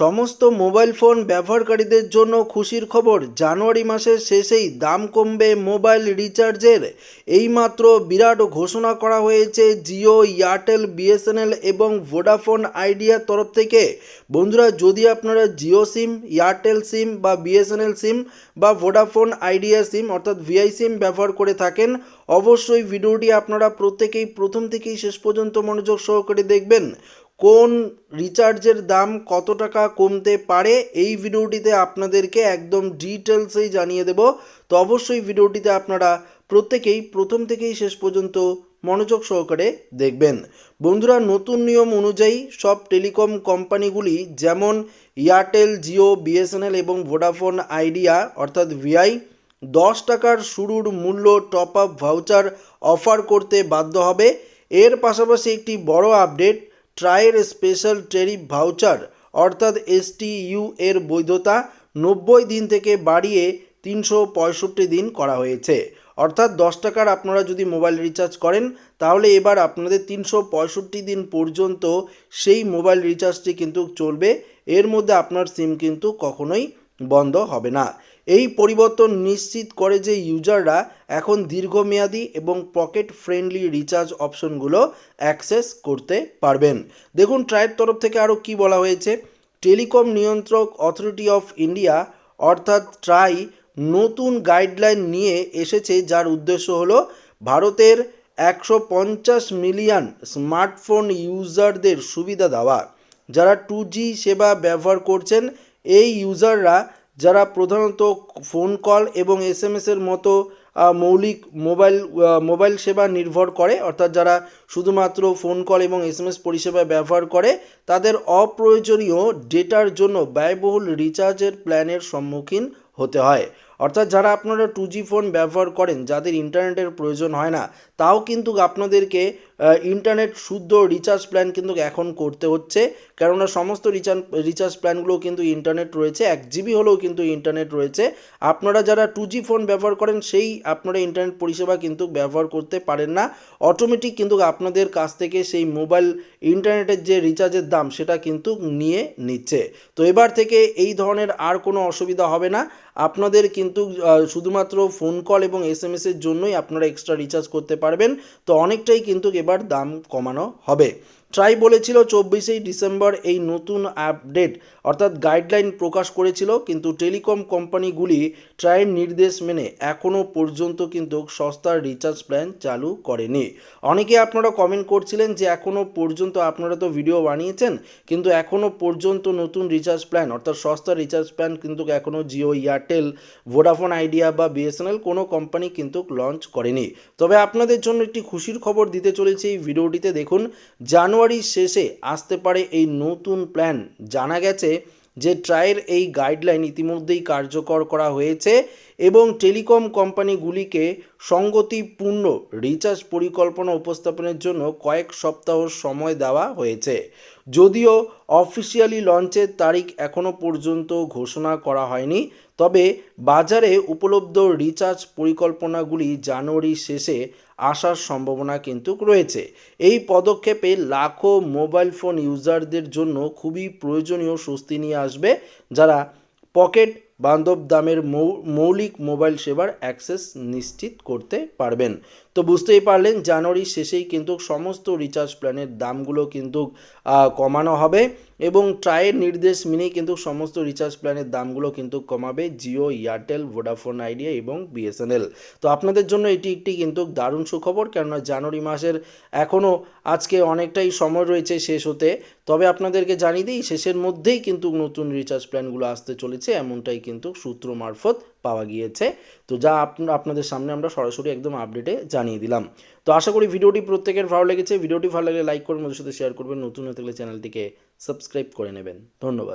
সমস্ত mobile phone ব্যবহারকারীদের জন্য খুশির খবর জানুয়ারি মাসের শেষেই দাম কমবে মোবাইল রিচার্জের। এইমাত্র বিরাট ঘোষণা করা হয়েছে জিও, এয়ারটেল, বিএসএনএল এবং ভোডাফোন আইডিয়ার তরফ থেকে। বন্ধুরা, যদি আপনারা জিও সিম, এয়ারটেল সিম বা বিএসএনএল সিম বা ভোডাফোন আইডিয়া সিম অর্থাৎ ভিআই সিম ব্যবহার করে থাকেন, অবশ্যই ভিডিওটি আপনারা প্রত্যেকেই প্রথম থেকেই শেষ পর্যন্ত মনোযোগ সহকারে দেখবেন। কোন রিচার্জের দাম কত টাকা কমতে পারে? এই ভিডিওটিতে আপনাদেরকে একদম ডিটেলসেই জানিয়ে দেব। তো অবশ্যই ভিডিওটিতে আপনারা প্রত্যেকেই, প্রথম থেকেই শেষ পর্যন্ত মনোযোগ সহকারে দেখবেন। বন্ধুরা, নতুন নিয়ম অনুযায়ী সব টেলিকম কোম্পানিগুলি যেমন এয়ারটেল, জিও, বিএসএনএল এবং ভোডাফোন আইডিয়া অর্থাৎ ভিআই, দশ টাকার শুরুর মূল্য টপ আপ ভাউচার অফার করতে বাধ্য হবে। এর পাশাপাশি একটি বড় আপডেট ট্রায়ের স্পেশাল টেরিফ ভাউচার, অর্থাৎ এসটিইউ এর বৈধতা নব্বই দিন থেকে বাড়িয়ে তিনশো পঁয়ষট্টি দিন করা হয়েছে। অর্থাৎ দশ টাকার আপনারা যদি মোবাইল রিচার্জ করেন, তাহলে এবার আপনাদের তিনশো পঁয়ষট্টি দিন পর্যন্ত সেই মোবাইল রিচার্জটি কিন্তু চলবে। এর মধ্যে আপনার সিম কিন্তু কখনোই বন্ধ হবে না। এই পরিবর্তন নিশ্চিত করে যে ইউজাররা এখন দীর্ঘমেয়াদী এবং পকেট ফ্রেন্ডলি রিচার্জ অপশনগুলো অ্যাক্সেস করতে পারবেন। দেখুন ট্রায়ের তরফ থেকে আরও কি বলা হয়েছে? টেলিকম নিয়ন্ত্রক অথরিটি অফ ইন্ডিয়া অর্থাৎ ট্রাই নতুন গাইডলাইন নিয়ে এসেছে, যার উদ্দেশ্য হলো ভারতের একশো পঞ্চাশ মিলিয়ন স্মার্টফোন ইউজারদের সুবিধা দেওয়া। যারা টু জি সেবা ব্যবহার করছেন এই ইউজাররা যারা প্রধানত ফোন কল এবং এস এম এসের মতো মৌলিক মোবাইল মোবাইল সেবা নির্ভর করে, অর্থাৎ যারা শুধুমাত্র ফোন কল এবং এস এম এস পরিষেবা ব্যবহার করে, তাদের অপ্রয়োজনীয় ডেটার জন্য ব্যয়বহুল রিচার্জের প্ল্যানের সম্মুখীন হতে হয়। অর্থাৎ যারা আপনারা টু জি ফোন ব্যবহার করেন, যাদের ইন্টারনেটের প্রয়োজন হয় না, তাও কিন্তু আপনাদেরকে ইন্টারনেট শুদ্ধ রিচার্জ প্ল্যান কিন্তু এখন করতে হচ্ছে। কেননা সমস্ত রিচার্জ রিচার্জ প্ল্যানগুলো কিন্তু ইন্টারনেট রয়েছে, এক জিবি হলেও কিন্তু ইন্টারনেট রয়েছে। আপনারা যারা টু জি ফোন ব্যবহার করেন, সেই আপনারা ইন্টারনেট পরিষেবা কিন্তু ব্যবহার করতে পারেন না। অটোমেটিক কিন্তু আপনাদের কাছ থেকে সেই মোবাইল ইন্টারনেটের যে রিচার্জের দাম, সেটা কিন্তু নিয়ে নিচ্ছে। তো এবার থেকে এই ধরনের আর কোনো অসুবিধা হবে না। আপনাদের কিন্তু শুধুমাত্র ফোন কল এবং এস এম এসের জন্যই আপনারা এক্সট্রা রিচার্জ করতে পারবেন। তো অনেকটাই কিন্তু এবার দাম কমানো হবে। ট্রাই বলেছিল চব্বিশেই ডিসেম্বর এই নতুন আপডেট, অর্থাৎ গাইডলাইন প্রকাশ করেছিল, কিন্তু টেলিকম কোম্পানিগুলি ট্রাইয়ের নির্দেশ মেনে এখনও পর্যন্ত কিন্তু সস্তার রিচার্জ প্ল্যান চালু করেনি। অনেকে আপনারা কমেন্ট করছিলেন যে এখনও পর্যন্ত আপনারা তো ভিডিও বানিয়েছেন, কিন্তু এখনও পর্যন্ত নতুন রিচার্জ প্ল্যান, অর্থাৎ সস্তা রিচার্জ প্ল্যান কিন্তু এখনও জিও, এয়ারটেল, ভোডাফোন, আইডিয়া বা বিএসএনএল কোনো কোম্পানি কিন্তু লঞ্চ করেনি। তবে আপনাদের জন্য একটি খুশির খবর দিতে চলেছে এই ভিডিওটিতে, দেখুন জানুয়ারির শেষে আসতে পারে এই নতুন প্ল্যান জানা গেছে যে ট্রায়ের এই গাইডলাইন ইতিমধ্যেই কার্যকর করা হয়েছে। এবং টেলিকম কোম্পানিগুলিকে সঙ্গতিপূর্ণ রিচার্জ পরিকল্পনা উপস্থাপনের জন্য কয়েক সপ্তাহ সময় দেওয়া হয়েছে। যদিও অফিসিয়ালি লঞ্চের তারিখ এখনও পর্যন্ত ঘোষণা করা হয়নি, তবে বাজারে উপলব্ধ রিচার্জ পরিকল্পনাগুলি জানুয়ারি শেষে আসার সম্ভাবনা কিন্তু রয়েছে। এই পদক্ষেপে লাখো মোবাইল ফোন ইউজারদের জন্য খুবই প্রয়োজনীয় স্বস্তি নিয়ে আসবে, যারা পকেট বান্ধব দামের মৌলিক মোবাইল সেবার অ্যাক্সেস নিশ্চিত করতে পারবেন। তো বুঝতেই পারলেন, জানুয়ারির শেষেই কিন্তু সমস্ত রিচার্জ প্ল্যানের দামগুলো কিন্তু কমানো হবে এবং ট্রায়ের নির্দেশ মেনেই কিন্তু সমস্ত রিচার্জ প্ল্যানের দামগুলো কিন্তু কমাবে জিও এয়ারটেল ভোডাফোন আইডিয়া এবং বিএসএনএল তো আপনাদের জন্য এটি একটি কিন্তু দারুণ সুখবর, কেননা জানুয়ারি মাসের এখনও আজকে অনেকটাই সময় রয়েছে শেষ হতে। তবে আপনাদেরকে জানিয়ে দিই, শেষের মধ্যেই কিন্তু নতুন রিচার্জ প্ল্যানগুলো আসতে চলেছে, এমনটাই কিন্তু সূত্র মারফত পাওয়া গিয়েছে। তো যা আপনা- আপনাদের সামনে আমরা সরাসরি একদম আপডেটে জানিয়ে দিলাম। তো আশা করি ভিডিওটি প্রত্যেকের ভালো লেগেছে। ভিডিওটি ভালো লাগলে লাইক করবেন ওদের সাথে শেয়ার করবেন। নতুন হয়ে থাকলে চ্যানেলটিকে সাবস্ক্রাইব করে নেবেন। ধন্যবাদ।